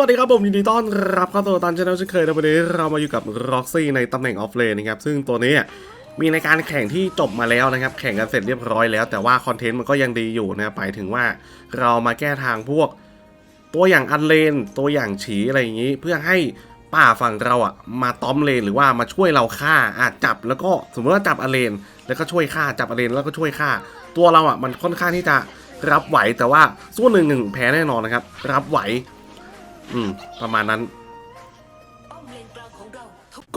วัสดีครับผมยินดีต้อนรับเข้าสู่ตันชาแนลเช่นเคยนะวันนี้เรามาอยู่กับร็อกซี่ในตำแหน่งออฟเลนนะครับซึ่งตัวนี้มีในการแข่งที่จบมาแล้วนะครับ แข่งกันเสร็จเรียบร้อยแล้ว แต่ว่าคอนเทนต์มันก็ยังดีอยู่นะครับหมายถึงว่าเรามาแก้ทางพวก ตัวอย่างอันเลน ตัวอย่างฉีอะไรอย่างนี้ เพื่อให้ป่าฝั่งเราอะมาต้อมเลนหรือว่ามาช่วยเราฆ่าอาจจับแล้วก็สมมติว่าจับอันเลน แล้วก็ช่วยฆ่าจับอันเลนแล้วก็ช่วยฆ่า ตัวเราอะมันค่อนข้างที่จะรับไหวแต่ว่าสู้หนึ่งหนึ่งแพ้แน่นอนนะครับรับไหว อืม ประมาณนั้น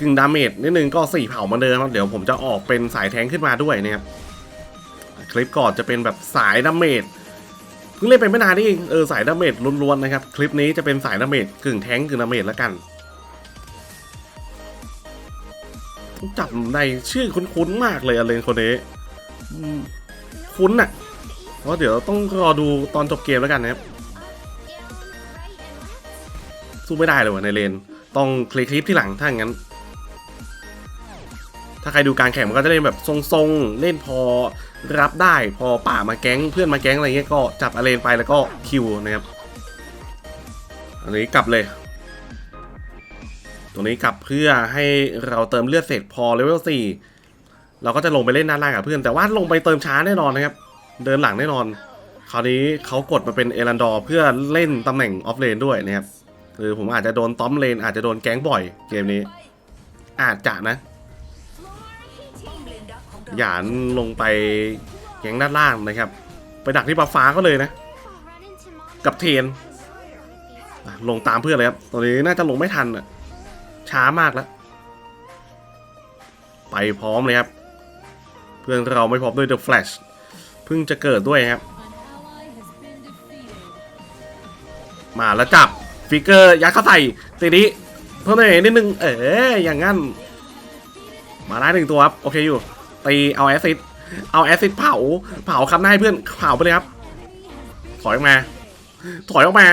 กึ่งดาเมจนิดนึงก็สี่เผ่ามาเดิมครับ เดี๋ยวผมจะออกเป็นสายแทงขึ้นมาด้วยนะครับคลิปก่อนจะเป็นแบบสายดาเมจเพิ่งเล่นไปไม่นานนี่เองเออสายดาเมจล้วนๆนะครับ คลิปนี้จะเป็นสายดาเมจกึ่งแทงกึ่งดาเมจแล้วกันจับในชื่อคุ้นๆมากเลยอเลนคนนี้คุ้นอะเพราะเดี๋ยวต้องรอดูตอนจบเกมแล้วกันนะครับสู้ไม่ได้เลยว่ะในเลน ต้องคลิกคลิปที่หลังถ้าอย่างนั้น ถ้าใครดูการแข่งมันก็จะเล่นแบบทรงๆ เล่นพอรับได้พอป่ามาแก๊งเพื่อนมาแก๊งอะไรเงี้ยก็จับอเลนไปแล้วก็คิวนะครับ อันนี้กลับเลย ตัวนี้กลับเพื่อให้เราเติมเลือดเสร็จพอเลเวล4เราก็จะลงไปเล่นด้านล่างกับเพื่อนแต่ว่าลงไปเติมช้าแน่นอนนะครับ เดินหลังแน่นอน คราวนี้เขากดมาเป็นเอรันดอร์เพื่อเล่นตำแหน่งออฟเลนด้วยนะครับคือผมอาจจะโดนต้อมเลนอาจจะโดนแก๊งบ่อยเกมนี้ อาจจะนะ หยานลงไปแก๊งด้านล่างนะครับ ไปดักที่ปลาฟ้าก็เลยนะ กับเทน ลงตามเพื่อนเลยครับตอนนี้น่าจะลงไม่ทันอะช้ามากแล้ว ไปพร้อมเลยครับ เพื่อนเราไม่พร้อมด้วย The Flash เพิ่งจะเกิดด้วยครับ มาแล้วจับฟิกเกอร์ยัดเข้าใส่ทีนี้เพิ่มหน่อยนิดนึงเอออย่างงั้น มาได้หนึ่งตัวครับ โอเคอยู่ ตีเอาแอซิดเอาแอซิดเผา เผาคำหน้าให้เพื่อนเผาไปเลยครับ ถอยออกมา ถอยออกมา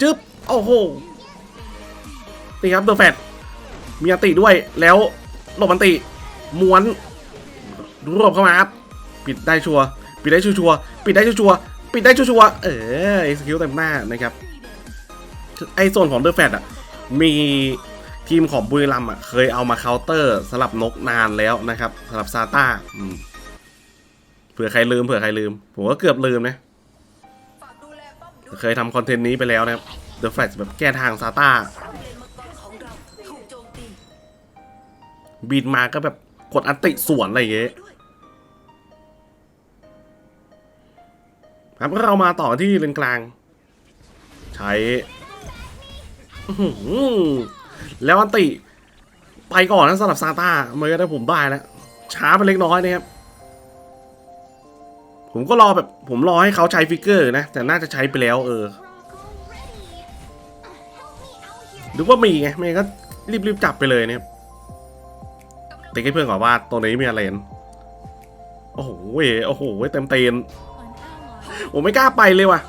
จึ๊บ โอ้โหตีครับเดอะแฟตมีอันติด้วย แล้วหลบอันติ ม้วนรวบเข้ามาครับ ปิดได้ชัว ปิดได้ชัวปิดได้ชัวปิดได้ชัวเออเอ็กซ์คิวเต็มหน้านะครับ ไอโซนของเดอะแฟตอะ มี ทีมของบุรีรัมย์อะเคยเอามาเคาน์เตอร์สลับนกนานแล้วนะครับสำหรับซาต้าเผื่อใครลืมเผื่อใครลืม ผมก็เกือบลืมนะเคยทำคอนเทนต์นี้ไปแล้วนะครับ The Flash แบบแก้ทางซาต้าบินมาก็แบบกดอัติสวนอะไรอย่างเงี้ยครับก็เรามาต่อที่เลนกลาง ใช้ แล้วอันติไปก่อนนะสำหรับซาต้ามันก็ได้ผมได้แล้วช้าไปเล็กน้อยนะครับผมก็รอแบบผมรอให้เขาใช้ฟิกเกอร์นะ แต่น่าจะใช้ไปแล้วเออหรือว่ามีไงไม่ก็รีบๆจับไปเลยเนะครับติ๊กให้เพื่อนก่อนว่าตัวนี้มีอะไรนโอ้โหเโอ้โหเต็มเต็นผมไม่กล้าไปเลยว่ะ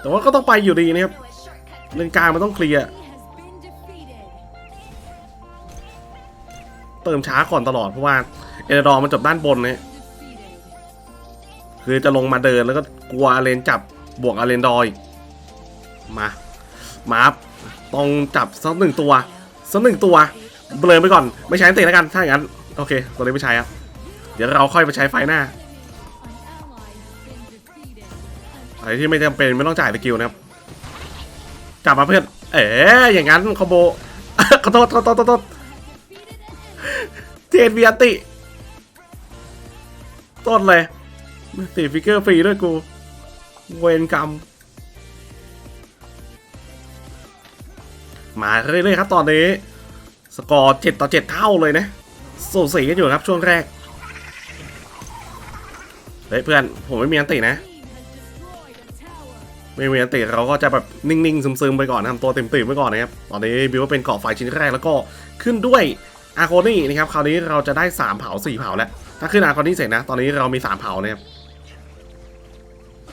แต่ว่าก็ต้องไปอยู่ดีนะครับเลนกลางมันต้องเคลียร์ เติมช้าก่อนตลอดเพราะว่าเอเดอร์มันจบด้านบนเนี่ยคือจะลงมาเดินแล้วก็กลัวอาเลนจับบวกอาเลนดอยมามาต้องจับสักหนึ่งตัวสักหนึ่งตัวเบลอไปก่อนไม่ใช้เตะแล้วกันถ้าอย่างนั้นโอเคตัวนี้ไม่ใช้ครับเดี๋ยวเราค่อยไปใช้ไฟหน้าอะไรที่ไม่จำเป็นไม่ต้องจ่ายสกิลนะครับจับมาเพื่อนเอ๋อย่างนั้นคอมโบขอโทษขอโทษขอโทษ เจนเวียติ ต้นเลยตีฟิกเกอร์ฟรีด้วยกู เวนกรรม มาเรื่อยๆครับตอนนี้ สกอร์7ต่อ7เท่าเลยนะสูสีกันอยู่ครับช่วงแรก เฮ้ยเพื่อน ผมไม่มีอันตินะ ไม่มีอันติเราก็จะแบบนิ่งๆซึมๆไปก่อนทำตัวเต็มๆไปก่อนนะครับ ตอนนี้บิวว่าเป็นเกาะไฟชิ้นแรกแล้วก็ขึ้นด้วย อาร์โคนี่นะครับคราวนี้เราจะได้ 3 เผา 4 เผาแล้ว ถ้าขึ้นอาร์โคนี่เสร็จนะ ตอนนี้เรามี 3 เผาเนะครับ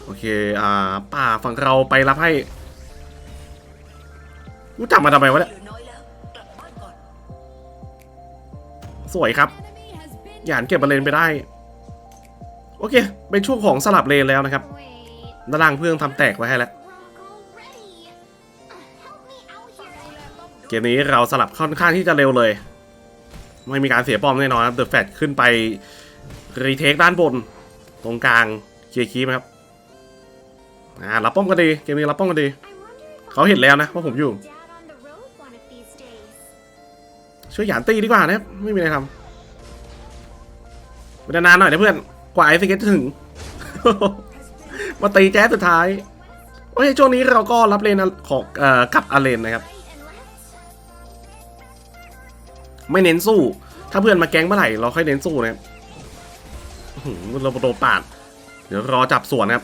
โอเค อ่า ป่าฝั่งเราไปรับให้รู้จักมาทำไมวะเนี่ยเหลือน้อยแล้วสวยครับ หยานเก็บบอลเลนไปได้ โอเค เป็นช่วงของสลับเลนแล้วนะครับด้านล่างเพื่อนทำแตกไว้ให้แล้ว เกมนี้เราสลับค่อนข้างที่จะเร็วเลย ไม่มีการเสียป้อมแน่นอนครับเดอะแฟตขึ้นไปรีเทคด้านบน ตรงกลางเคลียร์คีมครับอ่ารับป้อมกันดีเกมนี้รับป้อมกันดี เขาเห็นแล้วนะว่าผมอยู่ ช่วยหยานตีดีกว่านะไม่มีอะไรทำเวลานานหน่อยนะเพื่อนกว่าไอซิเกตจะถึง มาตีแจ๊สสุดท้ายโอ้ยช่วงนี้เราก็รับเลนของเอ่อกับอาเลนนะครับ ไม่เน้นสู้ ถ้าเพื่อนมาแก๊งเมื่อไหร่เราค่อยเน้นสู้นะครับเราโดนปาด เดี๋ยวรอจับสวนนะครับ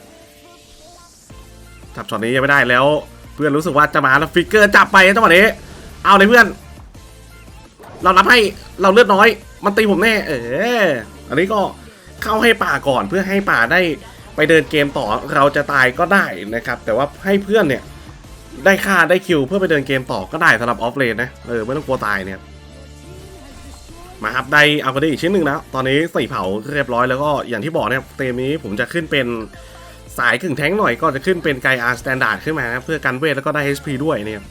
จับช็อตนี้ยังไม่ได้แล้ว เพื่อนรู้สึกว่าจะมาแล้วฟิกเกอร์จับไปจังหวะนี้ เอาเลยเพื่อน เรารับให้เราเลือดน้อย มันตีผมแน่ เอออันนี้ก็เข้าให้ป่าก่อนเพื่อให้ป่าได้ไปเดินเกมต่อเราจะตายก็ได้นะครับ แต่ว่าให้เพื่อนเนี่ยได้ค่าได้คิวเพื่อไปเดินเกมต่อก็ได้สำหรับออฟเลนนะเออไม่ต้องกลัวตายเนี่ย มาครับได้เอาก็ได้อีกชิ้นหนึ่งแล้วตอนนี้ใส่เผาเรียบร้อยแล้วก็อย่างที่บอกนะครับเกมนี้ผมจะขึ้นเป็นสายกึ่งแท้งหน่อยก็จะขึ้นเป็นไกอาร์สแตนดาร์ดขึ้นมานะเพื่อกันเวทแล้วก็ได้ HP ด้วยเนี่ย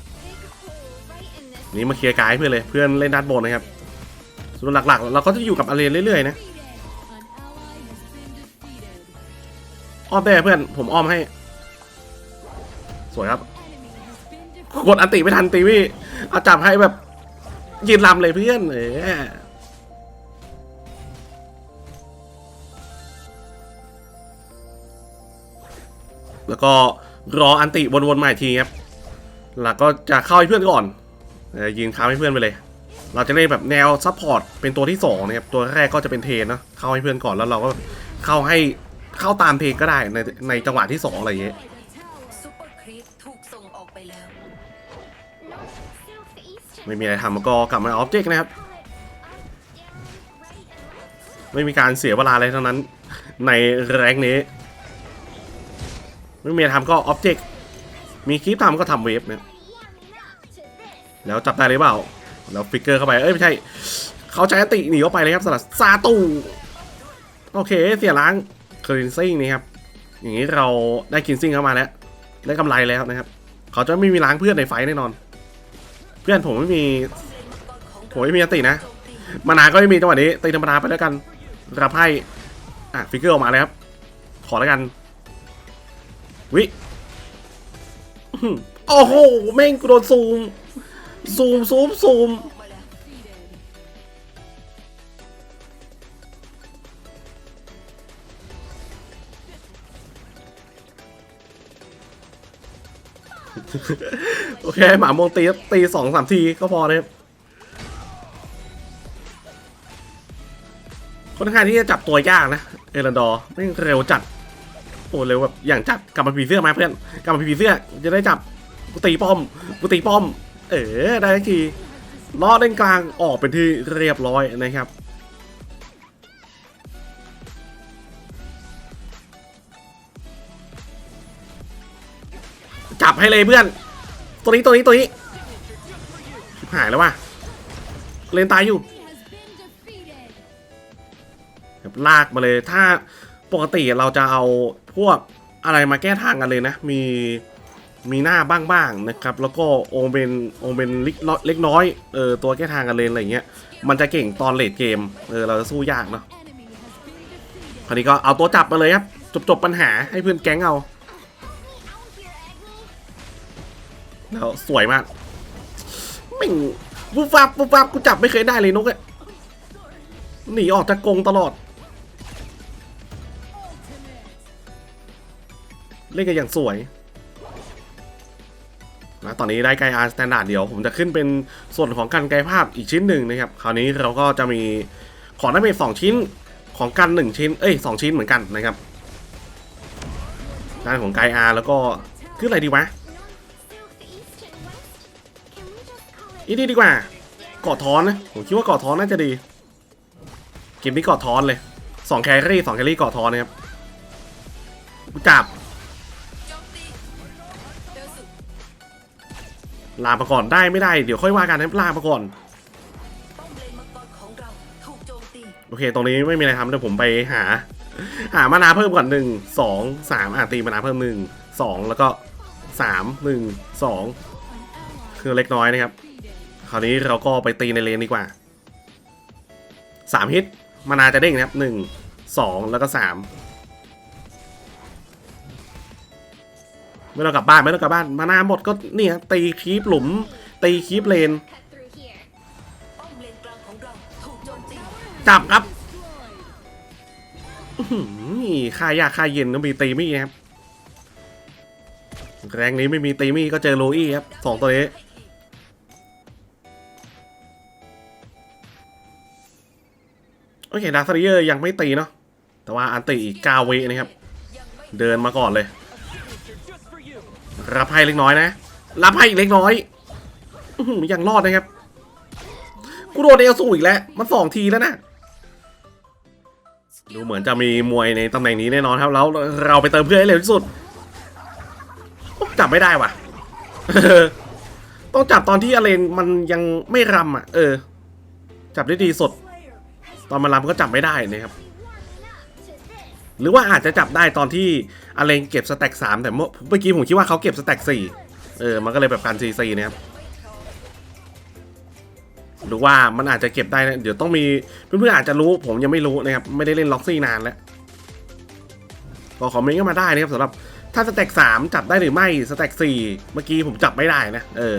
นี่มาเคลียร์กายเพื่อนเลยเพื่อนเล่นด้านบนนะครับส่วนหลักๆ เราก็จะอยู่กับอาเรนเรื่อยๆนะอ้อมได้เพื่อนผมอ้อมให้ สวยครับกดอันติไม่ทันตีวี่เอาจับให้แบบยืนลำเลยเพื่อนเออ แล้วก็รออันติวนๆมาอีกทีครับแล้วก็จะเข้าให้เพื่อนก่อนยิงค้าให้เพื่อนไปเลย เราจะเล่นแบบแนวซัพพอร์ตเป็นตัวที่สองนะครับตัวแรกก็จะเป็นเทนเนาะเข้าให้เพื่อนก่อนแล้วเราก็เข้าให้เข้าตามเทนก็ได้ในในจังหวะที่สองอะไรอย่างเงี้ยไปแล้วไม่มีอะไรทำก็กลับมาออบเจกต์นะครับ ไม่มีการเสียเวลาอะไรทั้งนั้นในแรงนี้ ไม่มีทำก็ออบเจกต์มีคลิปทำก็ทำเวฟเนี่ยแล้วจับได้หรือเปล่า แล้วฟิกเกอร์เข้าไป เอ้ย ไม่ใช่ เขาใช้อติหนีเข้าไปเลยครับสลัดซาตู โอเค เสียล้างคลินซิ่งนี่ครับ อย่างนี้เราได้คลินซิ่งเข้ามาแล้ว ได้กำไรแล้วนะครับ เขาจะไม่มีล้างเพื่อนในไฟแน่นอน เพื่อนผมไม่มี ผมไม่มีอตินะ มานาก็ไม่มีจังหวะนี้ตีธรรมดาไปแล้วกันรับให้อะฟิกเกอร์ออกมาเลยครับ ขอแล้วกัน วิโอ้โห แม่งกูโดนซูม ซูมซูมซูมโอเค หมามงตีตีสองสามทีก็พอนะครับค่อนข้างที่จะจับตัวยากนะ เอรันดอร์ไม่เร็วจัด โอ้เร็วแบบอย่างจัดกลับมาผีเสื้อมาเพื่อนกลับมาผีเสื้อจะได้จับกูตีป้อมกูตีป้อม เออได้ทันทีล้อเล่นกลางออกเป็นที่เรียบร้อยนะครับจับให้เลยเพื่อน ตัวนี้ตัวนี้ตัวนี้ชิบหายแล้วว่ะ เลนตายอยู่แบบลากมาเลย ถ้า ปกติเราจะเอาพวกอะไรมาแก้ทางกันเลยนะ มีมีหน้าบ้างๆนะครับ แล้วก็โอเบนโอเบนเล็กน้อยเล็กน้อยเออตัวแก้ทางกันเลยอะไรเงี้ย มันจะเก่งตอนเลดเกมเออเราจะสู้ยากเนาะคราวนี้ก็เอาตัวจับมาเลยครับ จบจบปัญหาให้เพื่อนแก๊งเอาแล้วสวยมากม่งปุ๊บฟับปุ๊บฟับกูจับไม่เคยได้เลยนกอะหนีออกจากกรงตลอด เล่นกันอย่างสวยนะตอนนี้ได้ไกอาร์สแตนดาร์ดเดี๋ยว ผมจะขึ้นเป็นส่วนของการไกลภาพอีกชิ้นหนึ่งนะครับ คราวนี้เราก็จะมีของได้เป็นสองชิ้นของกันหนึ่งชิ้น เอ้ยสองชิ้นเหมือนกันนะครับด้านของไกอาร์แล้วก็ขึ้นอะไรดีวะอีนี่ดีกว่าเกาะท้อนนะผมคิดว่าเกาะท้อนน่าจะดีเกมนี้เกาะท้อนเลยสองแครี่สองแครี่เกาะท้อนนะครับกูจับ ลามาก่อนได้ไม่ได้เดี๋ยวค่อยว่ากันนะลามาก่อนโจมตีโอเค ตรงนี้ไม่มีอะไรทำเดี๋ยวผมไปหา หามานาเพิ่มก่อนหนึ่งสองสามอะตีมานาเพิ่มหนึ่งสองแล้วก็สามหนึ่งสองคือเล็กน้อยนะครับ คราวนี้เราก็ไปตีในเลนดีกว่าสามฮิตมานาจะเด้งนะครับหนึ่งสองแล้วก็สาม ไม่ต้องกลับบ้านไม่ต้องกลับบ้านมานาหมดก็เนี่ยตีคีปหลุมตีคีปเลน จับครับอื้อหือค่ายากค่าเย็นก็มีตีมี่ครับแรงนี้ไม่มีตีมี่ก็เจอโลอี้ครับสองตัวนี้โอเคดาร์คเยอร์ยังไม่ตีเนาะแต่ว่าอันตีอีก9วินะครับ เดินมาก่อนเลย รับให้เล็กน้อยนะ รับให้อีกเล็กน้อยอื้อหือยังรอดนะครับ กูโดนเอลสูอีกแล้ว มันสองทีแล้วนะ ดูเหมือนจะมีมวยในตำแหน่งนี้แน่นอนครับ แล้วเราไปเติมเพื่อนให้เร็วที่สุด จับไม่ได้ว่ะ ต้องจับตอนที่อเลนมันยังไม่รำอะ เออ จับได้ดีสด ตอนมันรำก็จับไม่ได้นะครับ หรือว่าอาจจะจับได้ตอนที่อเลนเก็บสแต็กสามแต่เมื่อเมื่อกี้ผมคิดว่าเขาเก็บสแต็กสี่เออ มันก็เลยแบบการซีซีนะครับหรือว่ามันอาจจะเก็บได้นะเดี๋ยวต้องมีเพื่อนๆอาจจะรู้ผมยังไม่รู้นะครับ ไม่ได้เล่นล็อกซี่นานแล้วก็คอมเมนต์ก็มาได้นะครับสำหรับถ้าสแต็กสามจับได้หรือไม่สแต็กสี่เมื่อกี้ผมจับไม่ได้นะ เออ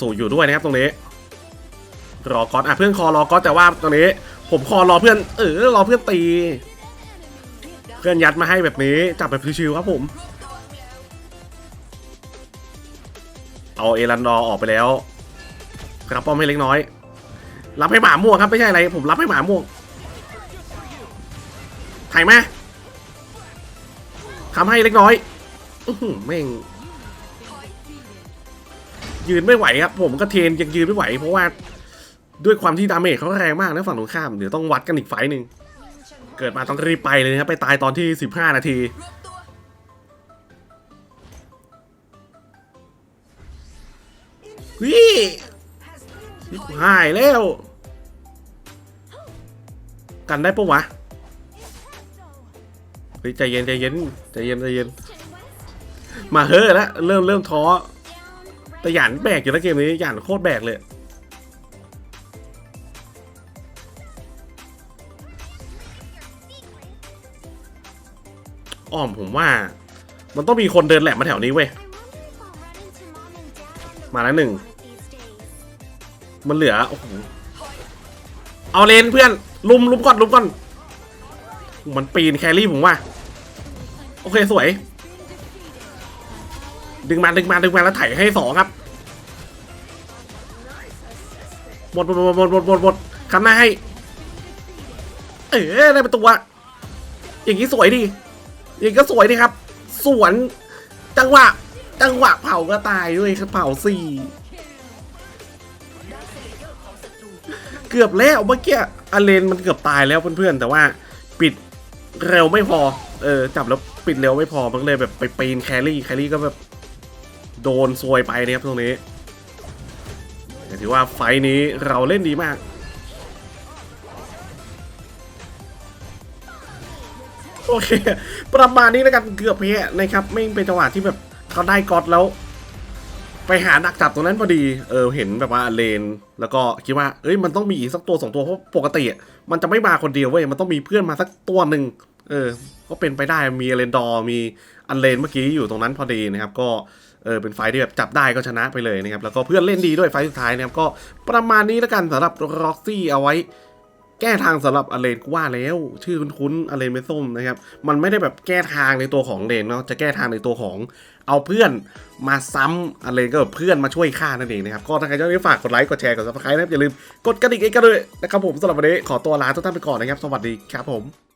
สู่อยู่ด้วยนะครับตรงนี้ รอก๊อตอะเพื่อนคอรอก๊อตแต่ว่าตรงนี้ ผมคอรอเพื่อนเออรอเพื่อนตี เพื่อนยัดมาให้แบบนี้จับแบบชิวๆครับผม เอาเอรันดอออกไปแล้วรับป้อมให้เล็กน้อย รับให้หมาม่วงครับไม่ใช่อะไร ผมรับให้หมาม่วงถ่ายมทำให้เล็กน้อยอื้อหือแม่ง ยืนไม่ไหวครับผมก็เทนยังยืนไม่ไหว เพราะว่าด้วยความที่ดาเมจเขาแรงมากนะฝั่งตรงข้ามเดี๋ยวต้องวัดกันอีกไฟหนึ่งเกิดมาต้องรีบไปเลยนะครับไปตายตอนที่ 15 นาทีรวมตัววินี่กูหายแล้ว กันได้ปะวะเฮ้ยใจเย็นใจเย็นใจเย็นใจเย็นมาเฮ้อแล้วเริ่มเริ่มท้อ แต่หยานแบกอยู่แล้วเกมนี้หยานโคตรแบกเลยอ้อมผมว่า มันต้องมีคนเดินแหลมมาแถวนี้เว้ย มาแล้วหนึ่ง มันเหลือโอ้โหเอาเลนเพื่อน ลุมลุมก่อนลุมก่อน มันปีนแครี่ผมว่า โอเคสวย ดึงมาดึงมาดึงมาแล้วไถให้สองครับหมดหมดหมดหมดหมดหมดหมดคำหน้าให้ เออได้ประตูอะอย่างนี้สวยดิอย่างนี้ก็สวยดิครับ สวนจังหวะจังหวะเผาก็ตายด้วยครับเผาสี่เกือบแล้วเมื่อกี้อเลนมันเกือบตายแล้วเพื่อนๆแต่ว่าปิดเร็วไม่พอ เออจับแล้วปิดเร็วไม่พอมันเลยแบบไปปีนแครี่แครี่ก็แบบ โดนซวยไปนะครับตรงนี้ถือว่าไฟนี้เราเล่นดีมาก โอเค ประมาณนี้แล้วกันเกือบเพ้นะครับ ไม่เป็นจังหวะที่แบบเขาได้ก๊อตแล้ว ไปหาดักจับตรงนั้นพอดี เออเห็นแบบว่าเลน แล้วก็คิดว่า เอ้ยมันต้องมีอีกสักตัวสองตัวเพราะปกติ มันจะไม่มาคนเดียวเว้ยมันต้องมีเพื่อนมาสักตัวหนึ่งเออ ก็เป็นไปได้มีอเลนดอมีอันเลนเมื่อกี้อยู่ตรงนั้นพอดีนะครับก็ เออเป็นไฟที่แบบจับได้ก็ชนะไปเลยนะครับแล้วก็เพื่อนเล่นดีด้วยไฟสุดท้ายนะครับก็ประมาณนี้แล้วกันสำหรับร็อกซี่เอาไว้ แก้ทางสำหรับอเลนกว่าแล้ว ชื่อคุ้นๆอเลนเมส้มนะครับมันไม่ได้แบบแก้ทางในตัวของเลนเนาะจะแก้ทางในตัวของเอาเพื่อนมาซ้ำอะไรก็เพื่อนมาช่วยฆ่านั่นเองนะครับ ก็ถ้าใครชอบนี้ฝากกดไลค์ กดแชร์ กดซับสไครต์นะครับ อย่าลืมกดกระดิ่งกันด้วยนะครับผมสำหรับวันนี้ขอตัวลาทุกท่านไปก่อนนะครับ สวัสดีครับผม